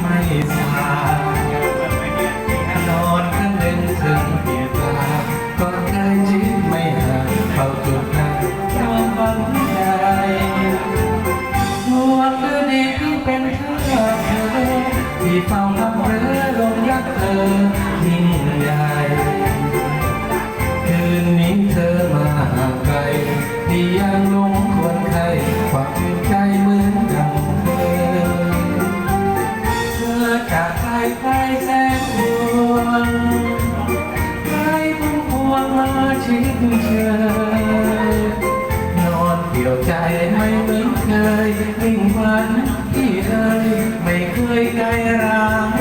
ไม่สางนอนข้างหนึ่งถึงเปลี่ยนตาก็ได้ชีวิไม่ห่างเข้าจุดนั้นนอนฝันใจดวงฤดีที่เป็นเธอเธอที่เฝ้าทำเรือลงยักเธอ นอนเดี่ยวใจไม่เหมือนเคยนิ่งวันที่เอ่ยไม่เคยไกลร้าง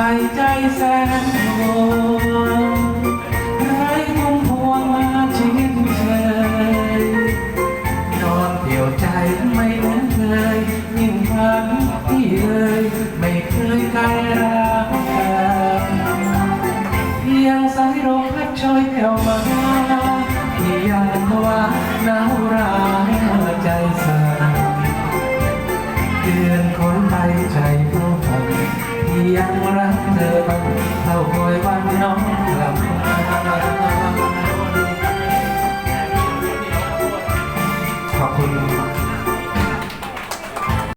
ไปใจแสนห่วงไร้พุ่มพวงมาชิดเชยนอนเดี่ยวใจไม่เหมือนเคยยิ่งฝันที่เอ่ยไม่เคยไกลรักกันเพียงสายลมพัดโชยแผ่วมาที่ยังทว่าหนาวร้ายหัวใจสั่นเดือนคนไปใจเฝ้าฝันที่ยังรักเธอบ้าง เท่าคอยวันน้องกลับมา